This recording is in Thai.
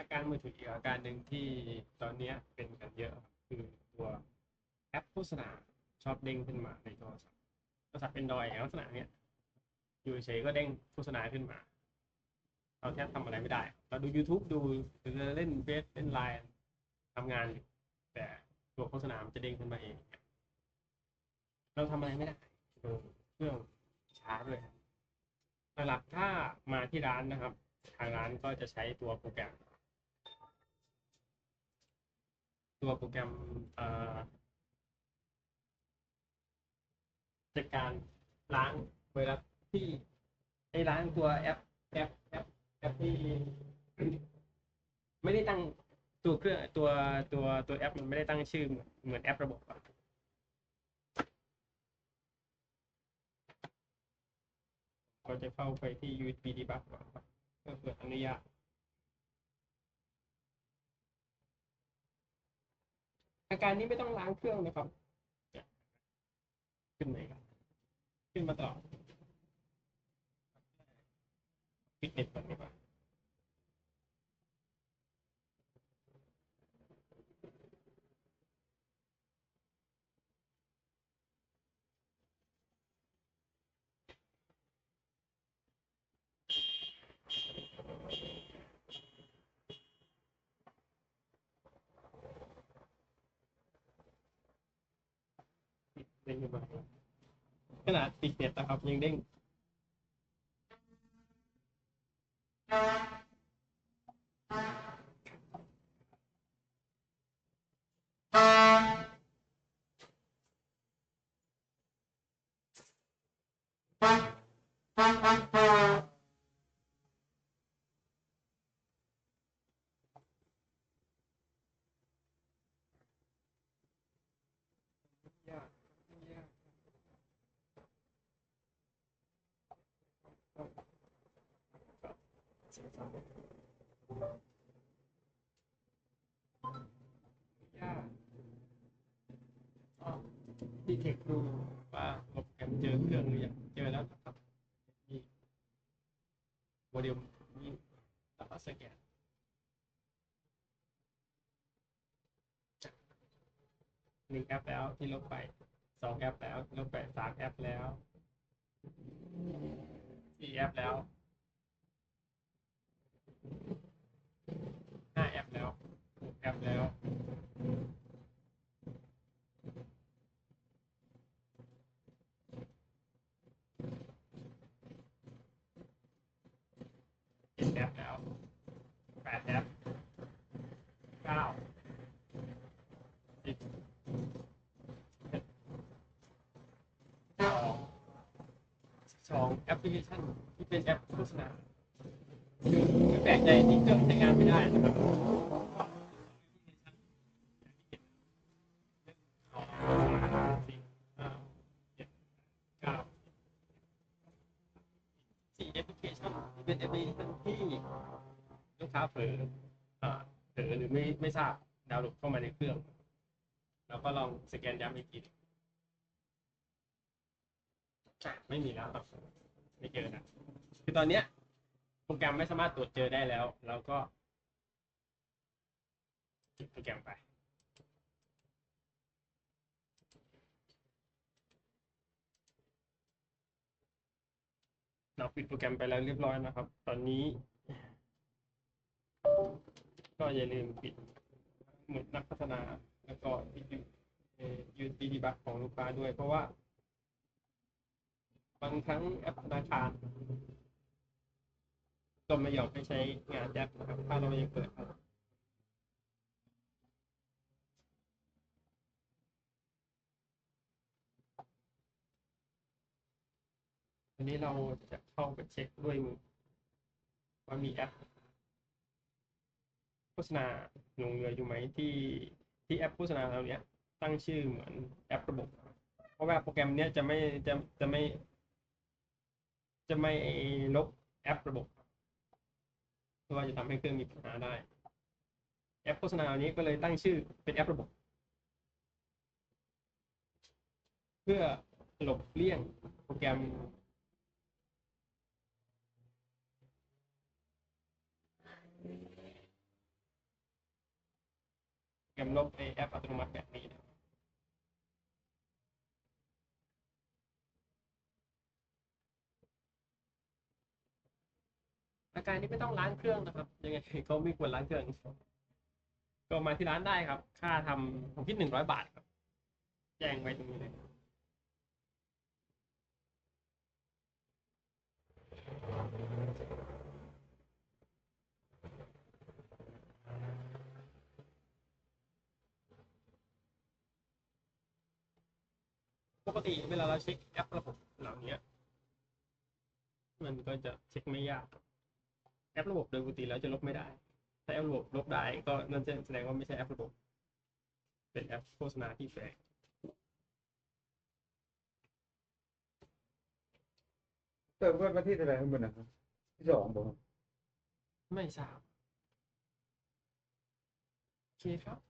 อาการมือถืออีกอาการหนึ่งที่ตอนเนี้ยเป็นกันเยอะครับคือตัวแอปโฆษณาชอบเด้งขึ้นมาในโทรศัพท์โทรศัพท์เป็นดอยลักษณะเนี้ยอยู่เฉยๆก็เด้งโฆษณาขึ้นมา เราแทบทำอะไรไม่ได้ เราดู YouTube ดูหรือเล่นเฟซเล่นไลน์ทำงานอยู่แต่ตัวโฆษณามันจะเด้งขึ้นมาเอง เราทำอะไรไม่ได้เออเครื่องช้าด้วยหลักๆถ้ามาที่ร้านนะครับ ทางร้านก็จะใช้ตัวโปรแกรม ตัวโปรแกรมจัดการล้างไวรัสที่ไอ้ล้างตัวแอปแอปแอปแอปที่ไม่ได้ตั้งตัวเครื่องตัวตัวตัวแอปมันไม่ได้ตั้งชื่อเหมือนแอประบบอะก็จะเข้าไปที่ USB debug ก่อนครับเพื่อเปิดอนุญาต อา การนี้ไม่ต้องล้างเครื่องนะครับ ขึ้นไหนครับ ขึ้นมาต่อปิดเน็ตก่อนดีกว่า เด้งขึ้นมาขนาดปิดเน็ตนะครับยังเด้งยากยากยากดี เทคดูว่าโปรแกรมเจอเครื่องหรือยังเจอแล้วครับ มีโมเดลนี้แล้วก็สแกนหนึ่งแอปแล้วที่ลบไปสองแอปแล้วลบไปสามแอปแล้วสี่แอปแล้วห้าแอปแล้วหกแอปแล้ว เจ็ดแอปแล้วแปดแอปเก้าสิบเอ็ดสองสองแอปพลิเคชันที่เป็นแอปโฆษณาคือไม่แปลกใจที่เครื่องใช้งานไม่ได้นะครับสี่แอปพลิเคชันที่เป็นแอปพลิเคชันที่ลูกค้าเผลอ อ่อเผลอหรือไม่ไม่ทราบดาวน์โหลดเข้ามาในเครื่อง แล้วก็ลองสแกนย้ำอีกทีอะไม่มีแล้วครับไม่เจอนะคือตอนเนี้ยโปรแกรมไม่สามารถตรวจเจอได้แล้วเราก็ปิดโปรแกรมไปเราปิดโปรแกรมไปแล้วเรียบร้อยนะครับ ตอนนี้ ก็อย่าลืมปิดหมุดนักพัฒนา แล้วก็ปิดยูทีดีบัคของลูกค้าด้วย เพราะว่า บางครั้งแอปธนาคารก็ไม่ยอมให้ใช้งานแอปนะครับถ้าเรายังเปิดครับอันนี้เราจะเข้าไปเช็คด้วยมือว่ามีแอป ฆษณาลงเรืออยู่ไหมที่ที่แอปโฆษณาเราเนี้ยตั้งชื่อเหมือนแอประบบ เพราะว่าโปรแกรมเนี้ยจะไม่จะจะไม่ จะไม่ลบแอประบบเพราะว่าจะทำให้เครื่องมีปัญหาได้ แอปโฆษณาอันนี้ก็เลยตั้งชื่อเป็นแอประบบ เพื่อหลบเลี่ยงโปรแกรม มลบไอแอปอัตโนมัติแบบนี้นะอาการนี้ไม่ต้องล้างเครื่องนะครับ ยังไงก็ไม่ควรล้างเครื่อง ก็มาที่ร้านได้ครับ ค่าทำผมคิดหนึ่งร้อยบาทครับ แจ้งไว้ตรงนี้เลย ปกติเวลาเราเช็คแอประบบเหล่านี้มันก็จะเช็คไม่ยากครับแอประบบโดยปกติแล้วจะลบไม่ได้ ถ้าแอประบบลบได้ก็นั่นจะแสดงว่าไม่ใช่แอประบบ เป็นแอปโฆษณาที่แฝงเติมเพิ่มมาที่เท่าไหร่ข้างบนนะครับที่สองบอกครับไม่ทราบโอเคครับ